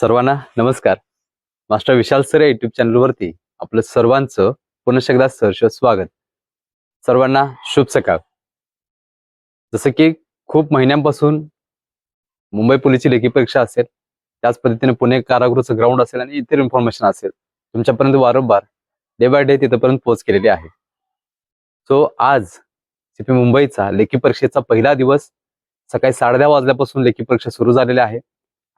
सर्वांना नमस्कार. Master Vishal sir या युट्यूब चॅनलवरती आपलं सर्वांचं पुन्हा एकदा सहर्ष स्वागत. सर्वांना शुभ सकाळ. जसं की खूप महिन्यांपासून मुंबई पोलीसची लेखी परीक्षा असेल त्याच पद्धतीने पुणे कारागृहाचं ग्राउंड असेल आणि इतर इन्फॉर्मेशन असेल तुमच्यापर्यंत वारंवार डे बाय डे तिथपर्यंत पोहोच केलेली आहे. सो आज सीपी मुंबईचा लेखी परीक्षेचा पहिला दिवस सकाळी साडे दहा वाजल्यापासून लेखी परीक्षा सुरू झालेली आहे.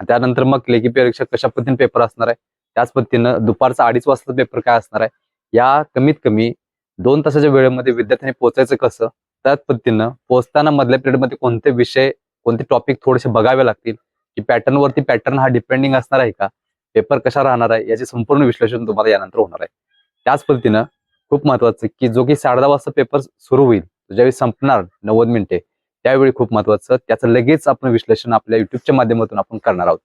त्यानंतर मग लेखी परीक्षा कशा पद्धतीने पेपर असणार आहे? त्याच पद्धतीनं दुपारचा अडीच वाजता पेपर काय असणार आहे? या कमीत कमी दोन तासाच्या वेळेमध्ये विद्यार्थ्यांनी पोहोचायचं कसं? त्याच पद्धतीनं पोहोचताना मधल्या पिरियडमध्ये कोणते विषय कोणते टॉपिक थोडेसे बघावे लागतील? की पॅटर्नवरती पॅटर्न हा डिपेंडिंग असणार आहे का? पेपर कशा राहणार आहे? याचे संपूर्ण विश्लेषण तुम्हाला यानंतर होणार आहे. त्याच पद्धतीनं खूप महत्वाचं की जो की साडे दहा वाजता पेपर सुरू होईल ज्यावेळी संपणार नव्वद मिनिटे त्यावेळी खूप महत्वाचं. त्याचं लगेच आपण विश्लेषण आपल्या युट्यूबच्या माध्यमातून आपण करणार आहोत.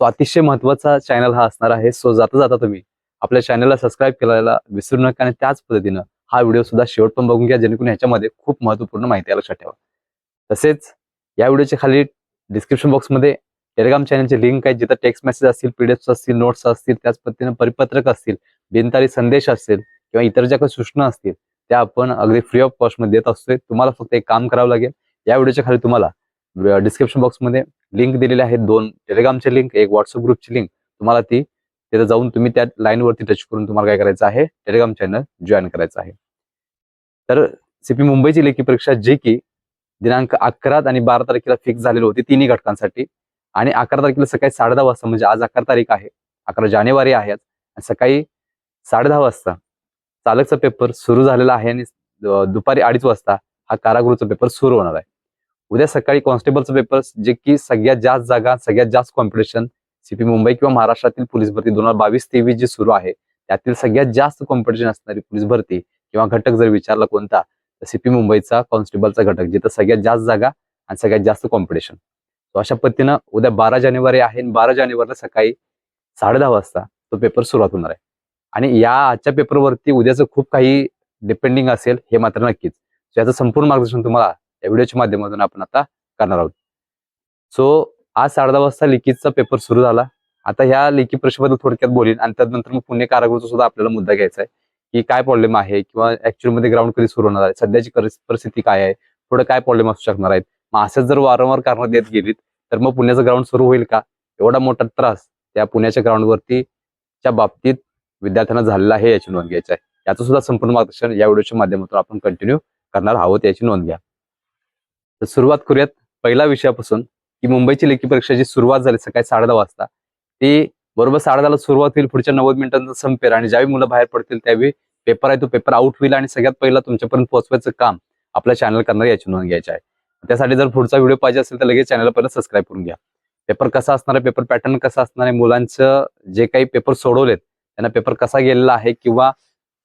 सो अतिशय महत्त्वाचा चॅनल हा असणार आहे. सो जाता जाता तुम्ही आपल्या चॅनलला सबस्क्राईब करायला विसरू नका आणि त्याच पद्धतीनं हा व्हिडिओ सुद्धा शेवट पण बघून घ्या. जेणेकरून ह्याच्यामध्ये खूप महत्त्वपूर्ण माहिती आहे लक्षात ठेवा तसेच या व्हिडिओच्या खाली डिस्क्रिप्शन बॉक्समध्ये टेलिग्राम चॅनलचे लिंक आहे जिथं टेक्स्ट मेसेज असतील पीडीएफ असतील नोट्स असतील त्याच पद्धतीनं परिपत्रक असतील बिनतारी संदेश असतील किंवा इतर ज्या काही सूचना असतील त्या आपण अगदी फ्री ऑफ कॉस्टमध्ये देत असतोय. तुम्हाला फक्त एक काम करावं लागेल. या व्हिडिओच्या खाली तुम्हाला डिस्क्रिप्शन बॉक्समध्ये लिंक दिलेले आहेत दोन टेलिग्रामची लिंक एक व्हॉट्सअप ग्रुपची लिंक तुम्हाला ती तिथे जाऊन तुम्ही त्या लाईनवरती टच करून तुम्हाला काय करायचं आहे टेलिग्राम चॅनल जॉईन करायचं आहे. तर सीपी मुंबईची लेखी परीक्षा जी की दिनांक अकरा आणि बारा तारखेला फिक्स झालेली होती तिन्ही घटकांसाठी. आणि अकरा तारखेला सकाळी साडे दहा वाजता म्हणजे आज अकरा तारीख आहे अकरा जानेवारी आहे आज. सकाळी साडे दहा वाजता चालकचा पेपर सुरू झालेला आहे आणि दुपारी अडीच वाजता हा कारागृहचा पेपर सुरू होणार आहे. उद्या सकाळी कॉन्स्टेबलचा पेपर जे की सगळ्यात जास्त जागा सगळ्यात जास्त कॉम्पिटिशन सीपी मुंबई किंवा महाराष्ट्रातील पोलीस भरती दोन हजार बावीस तेवीस जी सुरू आहे त्यातील सगळ्यात जास्त कॉम्पिटिशन असणारी पोलीस भरती किंवा घटक जर विचारला कोणता तर सीपी मुंबईचा कॉन्स्टेबलचा घटक जिथं सगळ्यात जास्त जागा आणि सगळ्यात जास्त कॉम्पिटिशन तो अशा पद्धतीनं उद्या बारा जानेवारी आहे आणि बारा जानेवारीला सकाळी साडे दहा वाजता तो पेपर सुरुवात होणार आहे. आणि या आजच्या पेपरवरती उद्याचं खूप काही डिपेंडिंग असेल हे मात्र नक्कीच. याचं संपूर्ण मार्गदर्शन तुम्हाला या व्हिडिओच्या माध्यमातून आपण आता करणार आहोत. सो आज साडे दहा वाजता लिखितचा पेपर सुरू झाला. आता ह्या लिखित परीक्षेबद्दल थोडक्यात बोलीन आणि त्यानंतर मग पुणे कारागृहाचा सुद्धा आपल्याला मुद्दा घ्यायचा आहे की काय प्रॉब्लेम आहे किंवा ऍक्च्युअलमध्ये ग्राउंड कधी सुरू होणार आहे सध्याची परिस्थिती काय आहे पुढे काय प्रॉब्लेम असू शकणार आहेत. मग असंच जर वारंवार कारण देत गेलीत तर मग पुण्याचं ग्राउंड सुरू होईल का? एवढा मोठा त्रास त्या पुण्याच्या ग्राउंडवरती च्या बाबतीत विद्यार्थ्यांना झालेला आहे याची नोंद घ्यायची आहे. याचं सुद्धा संपूर्ण मार्गदर्शन या व्हिडिओच्या माध्यमातून आपण कंटिन्यू करणार आहोत याची नोंद घ्या. तर सुरुवात करूयात पहिला विषयापासून. की मुंबईची लेखी परीक्षाची सुरुवात झाली सकाळी साडे दहा वाजता ती बरोबर साडे दहाला सुरुवात होईल पुढच्या नव्वद मिनिटांचा संपेल आणि ज्यावेळी मुलं बाहेर पडतील त्यावेळी पेपर आहे तो पेपर आउट होईल आणि सगळ्यात पहिला तुमच्यापर्यंत पोहोचवायचं काम आपल्या चॅनल करणार याची नोंद घ्यायची आहे. त्यासाठी जर पुढचा व्हिडिओ पाहिजे असेल तर लगेच चॅनल पहिला सबस्क्राईब करून घ्या. पेपर कसा असणार आहे? पेपर पॅटर्न कसा असणार आहे? मुलांचं जे काही पेपर सोडवलेत त्यांना पेपर कसा गेलेला आहे? किंवा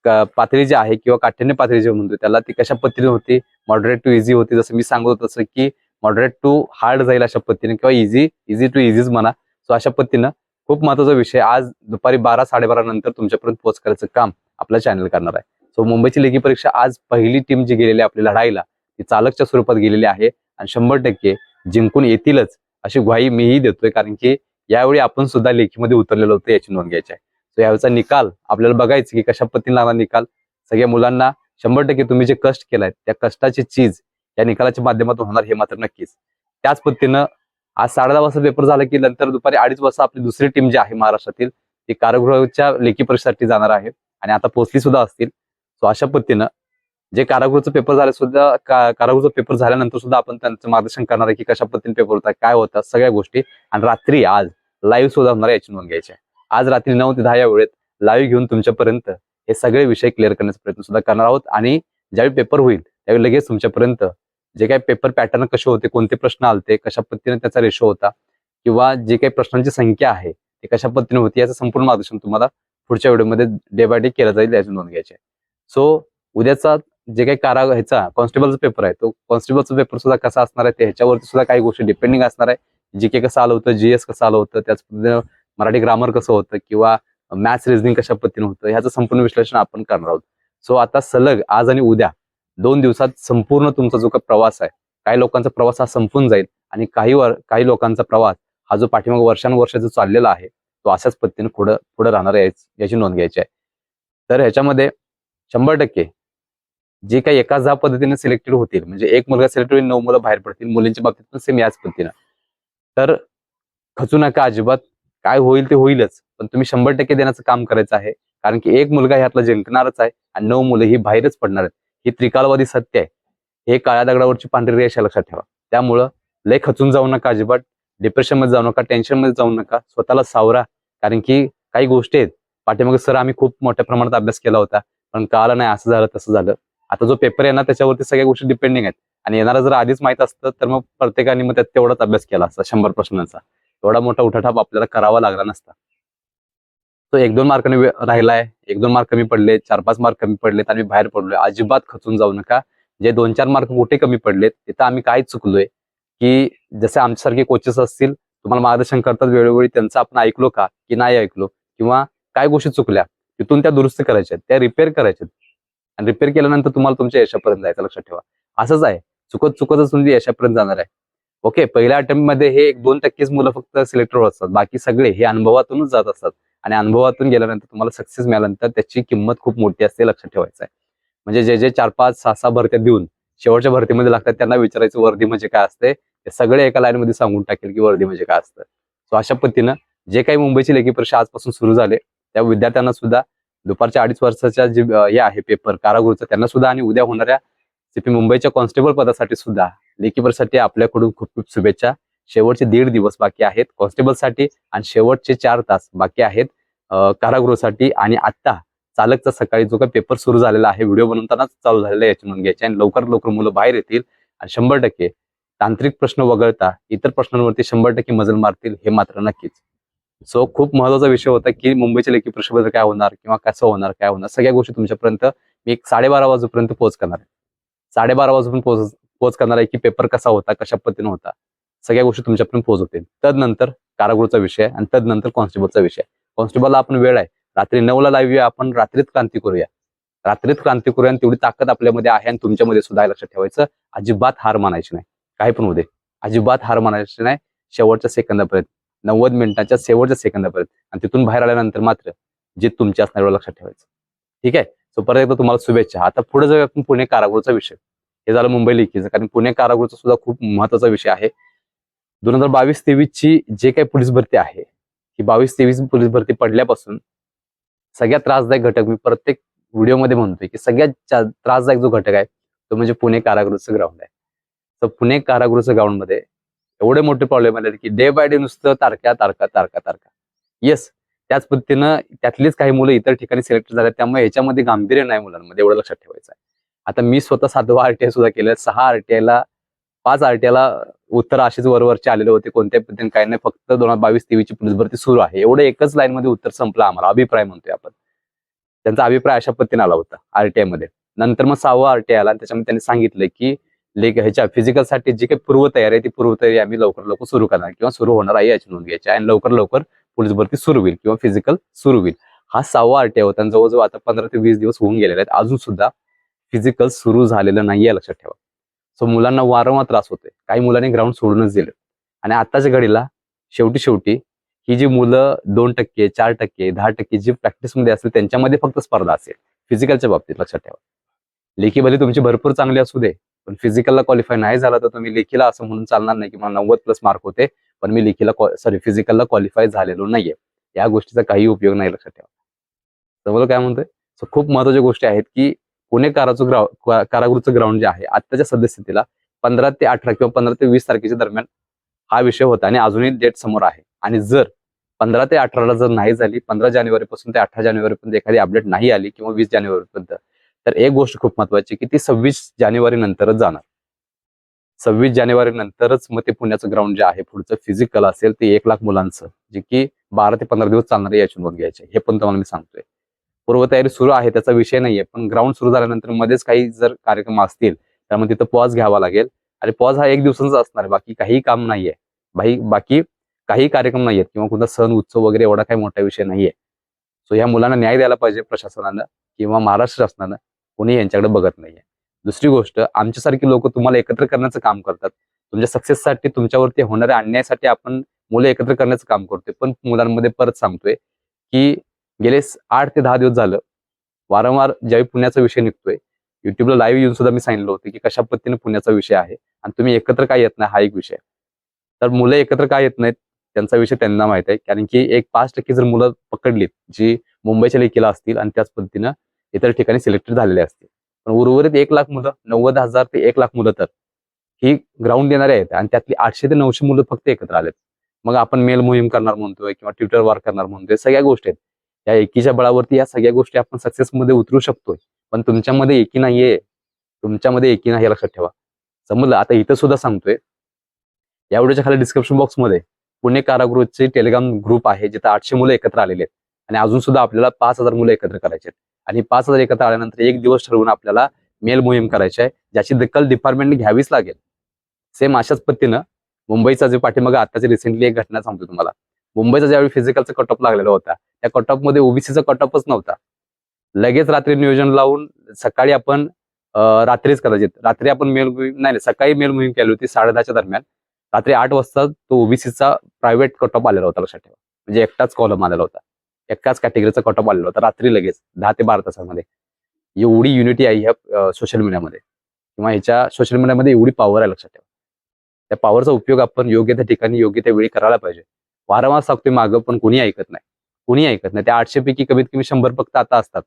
पातळी जी आहे किंवा काठिण्य पातळी जी म्हणतो त्याला ती कशा पद्धतीने होती? मॉडरेट टू इझी होती. जसं मी सांगत होतो तसं की मॉडरेट टू हार्ड जाईल अशा पद्धतीने किंवा इझी इझी टू इझीच म्हणा. सो अशा पद्धतीनं खूप महत्त्वाचा विषय आज दुपारी बारा साडेबारा नंतर तुमच्यापर्यंत पोहोच करायचं काम आपला चॅनल करणार आहे. सो मुंबईची लेखी परीक्षा आज पहिली टीम जी गेलेली आहे आपली लढाईला ती चालकच्या स्वरूपात गेलेली आहे आणि शंभर टक्के जिंकून येतीलच अशी ग्वाही मीही देतोय. कारण की यावेळी आपण सुद्धा लेखीमध्ये उतरलेलो होतो याची नोंद घ्यायची आहे. सो यावेळेचा निकाल आपल्याला बघायचं की कशा पद्धतीने लागणार निकाल. सगळ्या मुलांना शंभर टक्के तुम्ही जे कष्ट केलाय त्या कष्टाची चीज या निकालाच्या माध्यमातून होणार हे मात्र नक्कीच. त्याच पद्धतीनं आज साडे दहा वाजता पेपर झाला की नंतर दुपारी अडीच वाजता आपली दुसरी टीम जी आहे महाराष्ट्रातील ती कारागृहाच्या लेखी परीक्षेसाठी जाणार आहे आणि आता पोहोचली सुद्धा असतील. सो अशा पद्धतीनं जे कारागृहाचं पेपर झाले सुद्धा का- कारागृहाचा पेपर झाल्यानंतर सुद्धा आपण त्यांचं मार्गदर्शन करणार आहे की कशा पद्धतीने पेपर होतात काय होतात सगळ्या गोष्टी. आणि रात्री आज लाईव्ह सुद्धा होणार याची नोंद घ्यायची आहे. आज रात्री नऊ ते दहा या वेळेत लाईव्ह घेऊन तुमच्यापर्यंत हे सगळे विषय क्लिअर करण्याचा प्रयत्न सुद्धा करणार आहोत. आणि ज्यावेळी पेपर होईल त्यावेळी लगेच तुमच्यापर्यंत जे काही पेपर पॅटर्न कसे होते कोणते प्रश्न आलते कशा पद्धतीने त्याचा रेशो होता किंवा जे काही प्रश्नांची संख्या आहे ते कशा पद्धतीने होती याचं संपूर्ण मार्गदर्शन तुम्हाला पुढच्या व्हिडिओमध्ये डे बाय डे केलं जाईल याची नोंद घ्यायची सो उद्याचा जे काही कारा ह्याचा कॉन्स्टेबलचा पेपर आहे तो कॉन्स्टेबलचा पेपर सुद्धा कसा असणार आहे ते ह्याच्यावरती सुद्धा काही गोष्टी डिपेंडिंग असणार आहे. जी के कसं आलं होतं जीएस कसं आलं होतं त्याच पद्धतीनं मराठी ग्रामर कसं होतं किंवा मॅथ्स रिझनिंग कशा पद्धतीने होतं ह्याचं संपूर्ण विश्लेषण आपण करणार आहोत. सो आता सलग आज आणि उद्या दोन दिवसात संपूर्ण तुमचा जो काही प्रवास आहे काही लोकांचा प्रवास हा संपून जाईल आणि काही वर काही लोकांचा प्रवास हा जो पाठीमाग वर्षानुवर्ष जो चाललेला आहे तो अशाच पद्धतीने पुढं पुढे राहणार आहे याची नोंद घ्यायची आहे. तर ह्याच्यामध्ये शंभर टक्के जे काही एकाच दहा पद्धतीने सिलेक्टेड होतील म्हणजे एक मुलगा सिलेक्ट होईल नऊ मुलं बाहेर पडतील मुलींच्या बाबतीत पण सेम याच पद्धतीनं. तर खचू नका अजिबात. काय होईल ते होईलच पण तुम्ही शंभर टक्के देण्याचं काम करायचं आहे. कारण की एक मुलगा ह्यातला जिंकणारच आहे आणि नऊ मुलं ही बाहेरच पडणार आहेत. ही त्रिकालवादी सत्य आहे. हे काळ्या दगडावरची पांढरी रेषा लक्षात ठेवा. त्यामुळं लय खचून जाऊ नका अजिबात डिप्रेशनमध्ये जाऊ नका टेन्शनमध्ये जाऊ नका स्वतःला सावरा. कारण की काही गोष्टी आहेत. पाठीमागे सर आम्ही खूप मोठ्या प्रमाणात अभ्यास केला होता पण कळालं नाही असं झालं तसं झालं. आता जो पेपर येणार त्याच्यावरती सगळ्या गोष्टी डिपेंडिंग आहेत. आणि येणारा जर आधीच माहीत असतं तर मग प्रत्येकाने मग त्यात तेवढाच अभ्यास केला असता शंभर प्रश्नांचा. एवढा मोठा उठाठाप आपल्याला करावा लागला नसता. तो एक दोन मार्कने राहिलाय एक दोन मार्क कमी पडले चार पाच मार्क कमी पडलेत आम्ही बाहेर पडलोय. अजिबात खचून जाऊ नका. जे दोन चार मार्क कुठे कमी पडलेत तिथं आम्ही काय चुकलोय? की जसे आमच्यासारखे कोचेस असतील तुम्हाला मार्गदर्शन करतात वेळोवेळी त्यांचं आपण ऐकलो का? की नाही ऐकलो? किंवा काय गोष्टी चुकल्या? तिथून त्या दुरुस्त करायच्या त्या रिपेअर करायच्यात. आणि रिपेअर केल्यानंतर तुम्हाला तुमच्या यशापर्यंत जायचं लक्षात ठेवा. असंच आहे. चुकत चुकतच तुमची यशापर्यंत जाणार आहे. ओके पहिल्या अटेम्प्टमध्ये हे एक दोन टक्केच मुलं फक्त सिलेक्टर होत असतात. बाकी सगळे हे अनुभवातूनच जात असतात. आणि अनुभवातून गेल्यानंतर तुम्हाला सक्सेस मिळाल्यानंतर त्याची किंमत खूप मोठी असते लक्षात ठेवायचं आहे. म्हणजे जे जे चार पाच सहा सहा भरत्या देऊन शेवटच्या भरतीमध्ये लागतात त्यांना विचारायचं वर्दी म्हणजे काय असते? ते सगळे एका लाईन मध्ये सांगून टाकेल की वर्दी म्हणजे काय असतं. सो अशा पद्धतीनं जे काही मुंबईची लेखी परीक्षा आजपासून सुरू झाले त्या विद्यार्थ्यांना सुद्धा दुपारच्या अडीच वर्षाच्या जे हे आहे पेपर कारागृहचं त्यांना सुद्धा आणि उद्या होणाऱ्या सीपी मुंबईच्या कॉन्स्टेबल पदासाठी सुद्धा लेखी आपल्याकडून खूप खूप शुभेच्छा. शेवटचे दीड दिवस बाकी आहेत. कॉन्स्टेबलसाठी आणि शेवटचे चार तास बाकी आहेत. कारागृहासाठी आणि आत्ता चालकचा सकाळी जो काही पेपर सुरू झालेला आहे व्हिडिओ बनवतानाच चालू झालेला याची नोंद घ्यायची आणि लवकर लवकर मुलं बाहेर येतील आणि शंभर टक्के तांत्रिक प्रश्न वगळता इतर प्रश्नांवरती शंभर टक्के मजल मारतील हे मात्र नक्कीच. सो खूप महत्त्वाचा विषय होता की मुंबईच्या लेखी परीक्षेबद्दल काय होणार किंवा कसं होणार काय होणार सगळ्या गोष्टी तुमच्यापर्यंत मी एक साडेबारा वाजेपर्यंत पोहोच करणार आहे. साडेबारा वाजून पोहोच पोच करणार आहे की पेपर कसा होता कशा पद्धतीने होता सगळ्या गोष्टी तुमच्यापर्यंत पोहोचवतील तदनंतर कारागृहचा विषय आणि तदनंतर कॉन्स्टेबलचा विषय कॉन्स्टेबलला आपण वेळ आहे. रात्री नऊला लाईव्ह येऊया आपण रात्रीत क्रांती करूया. रात्रीत क्रांती करूया आणि तेवढी ताकद आपल्यामध्ये आहे आणि तुमच्यामध्ये सुद्धा लक्षात ठेवायचं अजिबात हार मानायची नाही. काही पण होऊ दे. अजिबात हार मानायची नाही. शेवटच्या सेकंदापर्यंत नव्वद मिनिटाच्या शेवटच्या सेकंदापर्यंत आणि तिथून बाहेर आल्यानंतर मात्र जे तुमच्या असणार लक्षात ठेवायचं. ठीक आहे? सो परत एकदा तुम्हाला शुभेच्छा. आता पुढे जाऊया आपण पुणे कारागृहचा विषय. हे झालं मुंबई लेखीचं कारण पुणे कारागृहचा सुद्धा खूप महत्त्वाचा विषय आहे. दोन हजार बावीस तेवीस ची जे काही पोलीस भरती आहे ही बावीस तेवीस पोलीस भरती पडल्यापासून सगळ्यात त्रासदायक घटक मी प्रत्येक व्हिडिओमध्ये म्हणतोय की सगळ्यात त्रासदायक जो घटक आहे तो म्हणजे पुणे कारागृहचं ग्राउंड आहे. तर पुणे कारागृहचं ग्राउंडमध्ये एवढे मोठे प्रॉब्लेम आले की डे बाय डे नुसतं तारख्या तारखा तारखा तारखा येस त्याच पद्धतीनं त्यातलीच काही मुलं इतर ठिकाणी सिलेक्ट झाल्या त्यामुळे याच्यामध्ये गांभीर्य नाही मुलांमध्ये एवढं लक्षात ठेवायचं आहे. आता मी स्वतः सातवा आरटीआय सुद्धा केलं सहा आरटीआयला पाच आरटीआयला उत्तर असेच वरवरचे आलेले होते. कोणत्या पद्धतीने काही नाही. फक्त दोन हजार बावीस तेवीसची पोलीस भरती सुरू आहे. एवढं एकच लाईन मध्ये उत्तर संपलं आम्हाला. अभिप्राय म्हणतोय आपण. त्यांचा अभिप्राय अशा पद्धतीने आला होता आरटीआयमध्ये. नंतर मग सहावा आरटीआय आला आणि त्याच्यामध्ये त्यांनी सांगितलं की लेख ह्याच्या फिजिकलसाठी जी काही पूर्वतयारी आहे ती पूर्वतयारी आम्ही लवकर लवकर सुरू करणार किंवा सुरू होणार आहे याची नोंद घ्यायची आणि लवकर लवकर पोलीस भरती सुरू होईल किंवा फिजिकल सुरू होईल. हा सहावा आरटीआय होता जवळजवळ आता पंधरा ते वीस दिवस होऊन गेलेले आहेत. अजून सुद्धा फिजिकल सुरू झालेलं नाहीये लक्षात ठेवा. सो मुलांना वारंवार त्रास होतोय. काही मुलांनी ग्राउंड सोडूनच दिले. आणि आताच्या घडीला शेवटी शेवटी ही जी मुलं दोन टक्के चार टक्के दहा टक्के जी प्रॅक्टिसमध्ये असेल त्यांच्यामध्ये फक्त स्पर्धा असेल. फिजिकलच्या बाबतीत लक्षात ठेवा. लेखी भले तुमची भरपूर चांगली असू दे पण फिजिकलला क्वालिफाय नाही झाला तर तुम्ही लेखीला असं म्हणून चालणार नाही की मला नव्वद प्लस मार्क होते पण मी लेखीला सॉरी फिजिकलला क्वालिफाय झालेलो नाहीये. या गोष्टीचा काही उपयोग नाही लक्षात ठेवा. समजलं काय म्हणतोय? सो खूप महत्त्वाच्या गोष्टी आहेत की पुणे काराचं ग्राउंड कारागृहचं ग्राउंड जे आहे आत्ताच्या सदस्यतेला पंधरा ते अठरा किंवा पंधरा ते वीस तारखेच्या दरम्यान हा विषय होता आणि अजूनही डेट समोर आहे. आणि जर पंधरा ते अठराला जर नाही झाली पंधरा जानेवारीपासून ते अठरा जानेवारी पर्यंत एखादी अपडेट नाही आली किंवा वीस जानेवारी पर्यंत तर एक गोष्ट खूप महत्वाची की ती सव्वीस जानेवारी नंतरच जाणार. सव्वीस जानेवारी नंतरच मग ते पुण्याचं ग्राउंड जे आहे पुढचं फिजिकल असेल ते एक लाख मुलांचं जे की बारा ते पंधरा दिवस चालणार आहे याची नोंद घ्यायची. हे पण तुम्हाला मी सांगतोय. पूर्वतयारी सुरू आहे त्याचा विषय नाहीये. पण ग्राउंड सुरू झाल्यानंतर मध्येच काही जर कार्यक्रम असतील तर मग तिथं पॉज घ्यावा लागेल. आणि पॉज हा एक दिवसांचा असणार बाकी काही काम नाहीये. बाकी बाकी काही कार्यक्रम नाहीयेत किंवा कोणता सण उत्सव वगैरे एवढा काही मोठा विषय नाहीये. सो ह्या मुलांना न्याय द्यायला पाहिजे प्रशासनानं किंवा महाराष्ट्र शासनानं. कोणी यांच्याकडे बघत नाहीये. दुसरी गोष्ट आमच्यासारखी लोक तुम्हाला एकत्र करण्याचं काम करतात. तुमच्या सक्सेससाठी तुमच्यावरती होणाऱ्या अन्यायासाठी आपण मुलं एकत्र करण्याचं काम करतोय. पण मुलांमध्ये परत सांगतोय की गेले आठ ते दहा दिवस झालं. वारंवार ज्यावेळी पुण्याचा विषय निघतोय युट्यूबला लाईव्ह येऊन सुद्धा मी सांगितलं होतं की कशा पद्धतीने पुण्याचा विषय आहे आणि तुम्ही एकत्र काय येत नाही हा एक विषय. तर मुलं एकत्र काय येत नाहीत त्यांचा विषय त्यांना माहीत आहे. कारण की एक पाच टक्के जर मुलं पकडलीत जी मुंबईच्या लेखीला असतील आणि त्याच पद्धतीनं इतर ठिकाणी सिलेक्टेड झालेले असतील. पण उर्वरित एक लाख मुलं नव्वद हजार ते एक लाख मुलं तर ही ग्राउंड देणारे आहेत आणि त्यातली आठशे ते नऊशे मुलं फक्त एकत्र आलेत. मग आपण मेल मोहीम करणार म्हणतोय किंवा ट्विटर वार करणार म्हणतोय सगळ्या गोष्टी आहेत. या एकीच्या बळावरती या सगळ्या गोष्टी आपण सक्सेस मध्ये उतरू शकतोय. पण तुमच्यामध्ये एकी नाहीये. तुमच्यामध्ये एकी नाही हे लक्षात ठेवा. समजलं? आता इथं सुद्धा सांगतोय. या व्हिडिओच्या खाली डिस्क्रिप्शन बॉक्समध्ये पुणे कारागृहचे टेलिग्राम ग्रुप आहे जिथे आठशे मुलं एकत्र आलेले आहेत. आणि अजून सुद्धा आपल्याला पाच हजार मुलं एकत्र करायचे आहेत. आणि पाच हजार एकत्र आल्यानंतर एक दिवस ठरवून आपल्याला मेल मोहीम करायची आहे ज्याची दखल डिपार्टमेंटने घ्यावीच लागेल. सेम अशाच पद्धतीनं मुंबईचा जे पाठीमागे आताची रिसेंटली एक घटना सांगतो तुम्हाला. मुंबईचा ज्यावेळी फिजिकलचा कट ऑफ लागलेला होता त्या कटमध्ये ओबीसीचा कट ऑफच नव्हता. लगेच रात्री नियोजन लावून सकाळी आपण रात्रीच कदाचित रात्री आपण मेल मोहीम नाही नाही, सकाळी मेल मोहीम केली होती साडे दहाच्या दरम्यान. रात्री आठ वाजता तो ओबीसीचा प्रायव्हेट कट ऑफ आलेला होता लक्षात ठेवा. म्हणजे एकटाच कॉलम आलेला होता. एकाच कॅटेगरीचा कट ऑफ आलेला होता. रात्री लगेच दहा ते बारा तासामध्ये. एवढी युनिटी आहे ह्या सोशल मीडियामध्ये किंवा ह्याच्या सोशल मीडियामध्ये एवढी पॉवर आहे लक्षात ठेवा. त्या पॉवरचा उपयोग आपण योग्य त्या ठिकाणी योग्य त्या वेळी करायला पाहिजे. वारंवार सांगतोय मागं पण कोणी ऐकत नाही. कोणी ऐकत नाही. त्या आठशे पैकी कमीत कमी शंभर फक्त आता असतात.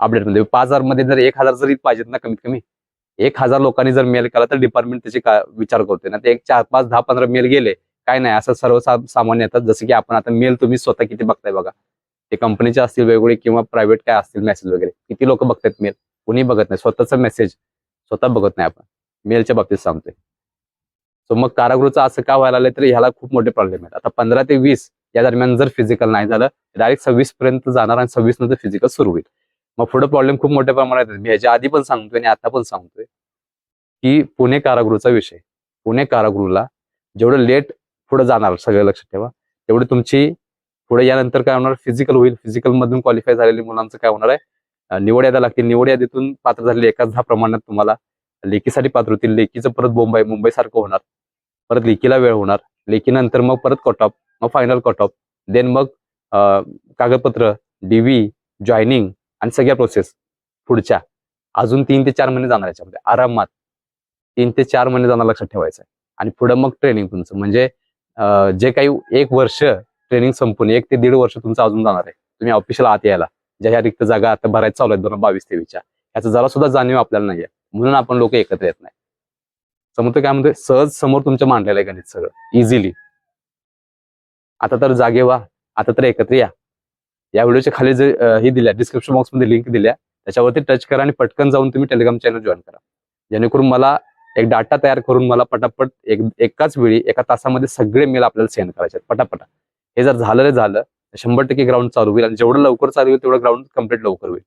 अपडेटमध्ये पाच हजारमध्ये जर एक हजार जरी पाहिजेत ना कमीत कमी एक हजार लोकांनी जर मेल केला तर डिपार्टमेंट त्याची विचार करतोय. ना ते एक चार पाच दहा पंधरा मेल गेले काय नाही. असं सर्व सामान्य येतात. जसं की आपण आता मेल तुम्ही स्वतः किती बघताय बघा. ते कंपनीचे असतील वेगवेगळे किंवा प्रायव्हेट काय असतील मेसेज वगैरे. किती लोक बघतात मेल कोणी बघत नाही. स्वतःचा मेसेज स्वतः बघत नाही आपण. मेलच्या बाबतीत सांगतोय. सो मग कारागृहचं असं का व्हायला आलं तर ह्याला खूप मोठे प्रॉब्लेम आहेत. आता पंधरा ते वीस या दरम्यान जर फिजिकल नाही झालं डायरेक्ट सव्वीस पर्यंत जाणार आणि सव्वीस नंतर फिजिकल सुरू होईल. मग पुढे प्रॉब्लेम खूप मोठ्या प्रमाणात मी ह्याच्या आधी पण सांगतोय आणि आता पण सांगतोय की पुणे कारागृहचा विषय. पुणे कारागृहला जेवढं लेट पुढे जाणार सगळं लक्षात ठेवा. तेवढी तुमची पुढे यानंतर काय होणार? फिजिकल होईल. फिजिकल मधून क्वालिफाय झालेली मुलांचं काय होणार आहे? निवड याद्या लागतील. निवड यादीतून पात्र झालेले एकाच दहा प्रमाणात तुम्हाला लेकीसाठी पात्र होतील. लेकीचं परत बोंबई मुंबई सारखं होणार. परत लेखीला वेळ होणार. लेखीनंतर मग परत कट ऑफ मग फायनल कट ऑफ देन मग अं, कागदपत्र डीव्ही जॉईनिंग आणि सगळ्या प्रोसेस पुढच्या. अजून तीन ते चार महिने जाणार याच्यामध्ये. आरामात तीन ते चार महिने जाणार लक्षात ठेवायचं आहे. आणि पुढं मग ट्रेनिंग तुमचं. म्हणजे जे काही एक वर्ष ट्रेनिंग संपून एक ते दीड वर्ष तुमचं अजून जाणार आहे. तुम्ही ऑफिशियल आत यायला. ज्या ह्या रिक्त जागा आता भरायचं चालू आहेत दोन बावीस तेवीसच्या. याचा जरा सुद्धा जाणीव आपल्याला नाहीये. म्हणून आपण लोक एकत्र येत नाही. समोर काय म्हणतोय? सहज समोर तुमच्या मांडलेलं आहे गणित सगळं. इझिली आता तर जागे व्हा. आता तर एकत्र या. या व्हिडिओच्या खाली जे ही हे दिल्या डिस्क्रिप्शन बॉक्समध्ये लिंक दिल्या. त्याच्यावरती टच करा आणि पटकन जाऊन तुम्ही टेलिग्राम चॅनल जॉईन करा. जेणेकरून मला एक डाटा तयार करून मला पटापट एक एकाच वेळी एका तासामध्ये सगळे मेल आपल्याला सेंड करायचे आहेत. पटापटा. हे जर झालं रे झालं शंभर टक्के ग्राउंड चालू होईल. आणि जेवढं लवकर चालू होईल तेवढं ग्राउंड कंप्लीट लवकर होईल.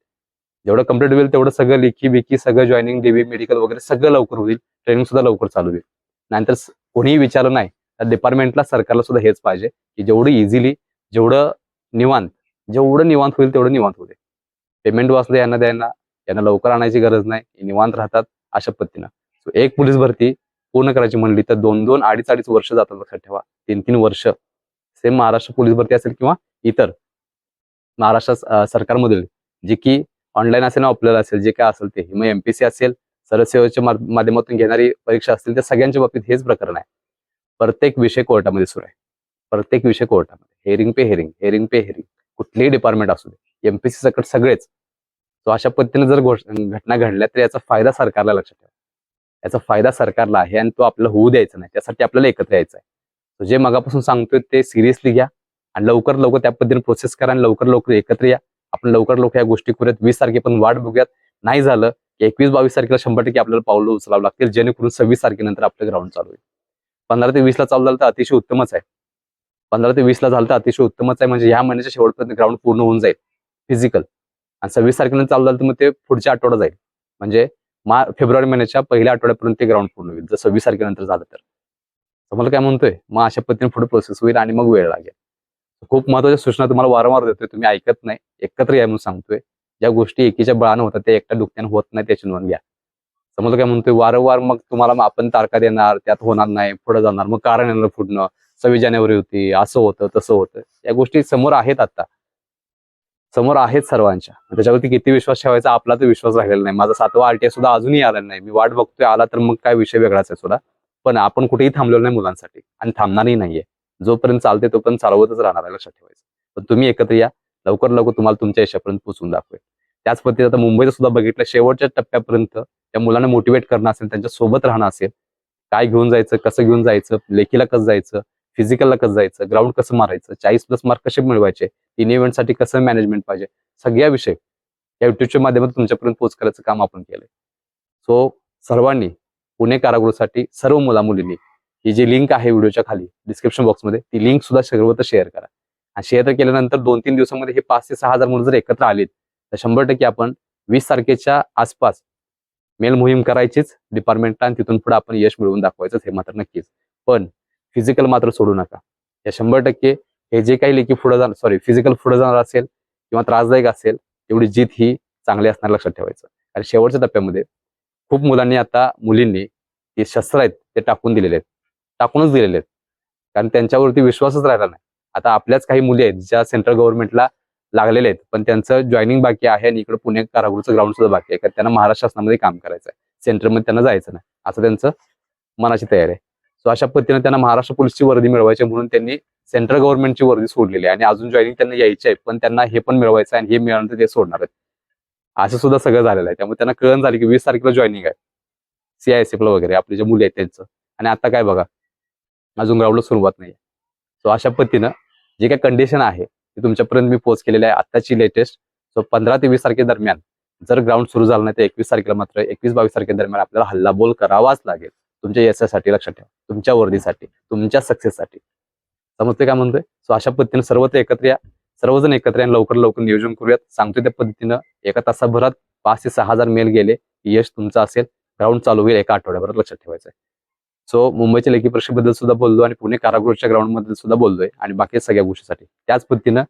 जेवढं कंप्लीट होईल तेवढं सगळं लेखी बेखी सगळं जॉईनिंग डीबी मेडिकल वगैरे सगळं लवकर होईल. ट्रेनिंग सुद्धा लवकर चालू होईल. नाहीतर कोणीही विचारलं नाही तर डिपार्टमेंटला सरकारला सुद्धा हेच पाहिजे की जेवढं इझिली जेवढं निवांत जेवढं निवांत होईल तेवढं निवांत होईल पेमेंट वाचलं यांना द्यायला यांना लवकर आणायची गरज नाही निवांत राहतात अशा पद्धतीनं. एक पोलीस भरती पूर्ण करायची म्हणली तर दोन दोन अडीच अडीच वर्ष जातात लक्षात ठेवा. तीन तीन वर्ष. सेम महाराष्ट्र पोलीस भरती असेल किंवा इतर महाराष्ट्र सरकारमधील जे की ऑनलाईन असेल ना ऑफलाईन असेल जे काय असेल ते मग एमपीसी असेल सरसेवेच्या माध्यमातून घेणारी परीक्षा असतील त्या सगळ्यांच्या बाबतीत हेच प्रकरण आहे. प्रत्येक विषय कोर्टामध्ये सुरू आहे. प्रत्येक विषय कोर्टामध्ये. हेरिंग पे हेरिंग हेरिंग पे हेरिंग कुठलेही डिपार्टमेंट असू दे. एमपीसी सकट सगळेच. सो अशा पद्धतीने जर घटना घडल्या तर याचा फायदा सरकारला लक्षात ठेवा. याचा फायदा सरकारला आहे आणि तो आपल्याला होऊ द्यायचा नाही. त्यासाठी आपल्याला एकत्र यायचं आहे. जे मगापासून सांगतोय ते सिरियसली घ्या आणि लवकर लवकर त्या पद्धतीने प्रोसेस करा आणि लवकर लवकर एकत्र या. आपण लवकर लवकर या गोष्टी करूयात. वीस तारखेपर्यंत वाट बघूयात. नाही झालं की एकवीस बावीस तारखेला शंभर टक्के आपल्याला पावलं उचलावं लागतील जेणेकरून सव्वीस तारखेनंतर आपलं ग्राउंड चालू होईल. पंधरा ते वीसला चालू झालं तर अतिशय उत्तमच आहे. पंधरा ते वीसला झालं तर अतिशय उत्तमच आहे. म्हणजे ह्या महिन्याच्या शेवटपर्यंत ग्राउंड पूर्ण होऊन जाईल. फिजिकल आणि सव्वीस तारखेनंतर चालू झालं तर मग ते पुढच्या आठवडा जाईल. म्हणजे मा फेब्रुवारी महिन्याच्या पहिल्या आठवड्यापर्यंत ते ग्राउंड पूर्ण होईल. जर सव्वीस तारखेनंतर झालं तर. तुम्हाला काय म्हणतोय? मग अशा पद्धतीने पुढे प्रोसेस होईल आणि मग वेळ लागेल. खूप महत्त्वाच्या सूचना तुम्हाला वारंवार देतोय तुम्ही ऐकत नाही एकत्र या म्हणून सांगतोय. ज्या गोष्टी एकीच्या बळानं होतात त्या एकट्या डुक्यानं होत नाही त्याची नोंद घ्या. समजलं काय म्हणतोय वारंवार मग तुम्हाला मग आपण तारखा देणार त्यात होणार नाही पुढे जाणार मग कारण येणार पुढणं सव्वीस जानेवारी होती असं होतं तसं होतं. या गोष्टी समोर आहेत आता. समोर आहेत सर्वांच्या. त्याच्यावरती किती विश्वास ठेवायचा आपला तर विश्वास राहिलेला नाही. माझा सातवा आरटीआय सुद्धा अजूनही आला नाही. मी वाट बघतोय आला तर मग काय विषय वेगळाच आहे सुद्धा पण आपण कुठेही थांबलेलो नाही मुलांसाठी आणि थांबणारही नाहीये. जोपर्यंत चालते तोपर्यंत चालवतच राहणार आहे लक्षात ठेवायचं. पण तुम्ही एकत्र या लवकर लवकर तुम्हाला तुमच्या यशापर्यंत पोहोचून दाखवेल. त्याच पद्धतीने आता मुंबईचं सुद्धा बघितलं शेवटच्या टप्प्यापर्यंत त्या मुलांना मोटिवेट करणं असेल त्यांच्यासोबत राहणं असेल काय घेऊन जायचं कसं घेऊन जायचं लेखीला कसं जायचं फिजिकलला कसं जायचं ग्राउंड कसं मारायचं चाळीस प्लस मार्क कसे मिळवायचे तीन इव्हेंटसाठी कसं मॅनेजमेंट पाहिजे सगळ्या विषय या युट्यूबच्या माध्यमातून तुमच्यापर्यंत पोच करायचं काम आपण केलंय. सो सर्वांनी पुणे कारागृहासाठी सर्व मुला मुलींनी ही जी लिंक आहे व्हिडिओच्या खाली डिस्क्रिप्शन बॉक्समध्ये ती लिंक सुद्धा सर्वत्र शेअर करा. आणि शेअर केल्यानंतर दोन तीन दिवसामध्ये हे पाच ते सहा हजार मुलं जर एकत्र आलीत तर शंभर टक्के आपण वीस तारखेच्या आसपास मेल मोहीम करायचीच डिपार्टमेंटला आणि तिथून पुढे आपण यश मिळवून दाखवायचं हे मात्र नक्कीच. पण फिजिकल मात्र सोडू नका. या शंभर टक्के हे जे काही लेखी पुढे जाणार सॉरी फिजिकल पुढे जाणार असेल किंवा त्रासदायक असेल तेवढी जीत ही चांगली असणार लक्षात ठेवायचं. आणि शेवटच्या टप्प्यामध्ये खूप मुलांनी आता मुलींनी जे शस्त्र आहेत ते टाकून दिलेले आहेत. टाकूनच दिलेले आहेत. कारण त्यांच्यावरती विश्वासच राहिला नाही. आता आपल्याच काही मुली आहेत ज्या सेंट्रल गव्हर्नमेंटला लागलेले आहेत. पण त्यांचं जॉईनिंग बाकी आहे आणि इकडे पुणे कारागृहचं ग्राउंड सुद्धा बाकी आहे. कारण त्यांना महाराष्ट्र शासनामध्ये काम करायचं आहे सेंटरमध्ये त्यांना जायचं नाही. असं त्यांचं मनाची तयारी आहे. सो अशा पद्धतीने त्यांना महाराष्ट्र पोलीसची वर्दी मिळवायची आहे म्हणून त्यांनी सेंट्रल गव्हर्नमेंटची वर्दी सोडलेली आहे. आणि अजून जॉईनिंग त्यांना यायची आहे. पण त्यांना हे पण मिळवायचं आहे आणि हे मिळाल्यानंतर ते सोडणार आहेत. असं सुद्धा सगळं झालेलं आहे. त्यामुळे त्यांना कळण झाली की वीस तारखेला जॉईनिंग आहे. सीआयएसएफला वगैरे आपले जे मुली आहेत त्यांचं. आणि आता काय बघा अजून ग्राउंडला सुरुवात नाही सो अशा पद्धतीनं जे काही कंडिशन आहे ती तुमच्यापर्यंत मी पोस्ट केलेली आहे आत्ताची लेटेस्ट सो पंधरा ते वीस तारखे दरम्यान जर ग्राउंड सुरू झालं नाही तर एकवीस तारखेला मात्र एकवीस बावीस तारखे दरम्यान आपल्याला हल्लाबोल करावाच लागेल. तुमच्या यशासाठी लक्षात ठेवा. तुमच्या वर्दीसाठी तुमच्या सक्सेससाठी समजते काय म्हणतोय? सो अशा पद्धतीने सर्वत्र एकत्र या. सर्वजण एकत्र या लवकर लवकर नियोजन करूयात. सांगतोय त्या पद्धतीनं एका तासाभरात पाच ते सहा हजार मेल गेले. यश तुमचं असेल. ग्राउंड चालू होईल एका आठवड्याभरात लक्षात ठेवायचं आहे सो मुंबईच्या लेखी परीक्षेबद्दल सुद्धा बोललो आणि पुणे कारागृहाच्या ग्राउंडमध्ये सुद्धा बोललोय आणि बाकी सगळ्या गोष्टीसाठी. त्याच पद्धतीनं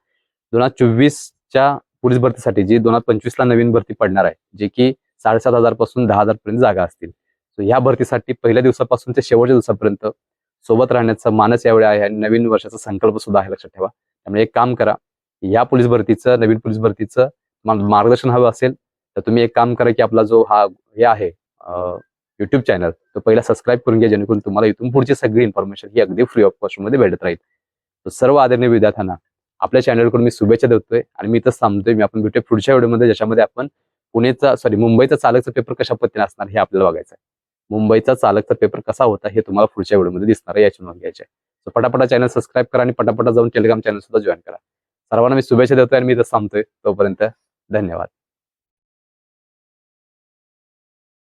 दोन हजार चोवीसच्या पोलीस भरतीसाठी जी दोन हजार पंचवीसला नवीन भरती पडणार आहे जे की साडेसात हजारपासून दहा हजार पर्यंत जागा असतील. सो ह्या भरतीसाठी पहिल्या दिवसापासून ते शेवटच्या दिवसापर्यंत सोबत राहण्याचा मानस यावेळी आहे आणि नवीन वर्षाचा संकल्प सुद्धा आहे लक्षात ठेवा. त्यामुळे एक काम करा या पोलीस भरतीचं नवीन पोलीस भरतीचं मार्गदर्शन हवं असेल तर तुम्ही एक काम करा की आपला जो हा हे आहे युट्यूब चॅनल तो पहिला सबस्क्राईब करून घ्या जेणेकरून तुम्हाला इथून पुढची सगळी इन्फॉर्मेशन ही अगदी फ्री ऑफ कॉस्टमध्ये भेटत राहील. तर सर्व आदरणीय विद्यार्थ्यांना आपल्या चॅनलकडून मी शुभेच्छा देतोय आणि मी इथं थांबतोय. मी आपण भेटूया पुढच्या व्हिडिओमध्ये ज्याच्यामध्ये आपण पुणेचा सॉरी मुंबईचा चालकचा पेपर कशा पद्धतीने असणार हे आपल्याला बघायचं आहे मुंबईचा चालकचा पेपर कसा होता हे तुम्हाला पुढच्या व्हिडिओमध्ये दिसणार आहे याची नोंद घ्यायची आहे पटापटा चॅनल सबस्क्राईब करा आणि पटापटा जाऊन टेलिग्राम चॅनल सुद्धा जॉईन करा. सर्वांना मी शुभेच्छा देतोय आणि मी इथं थांबतोय. तोपर्यंत धन्यवाद.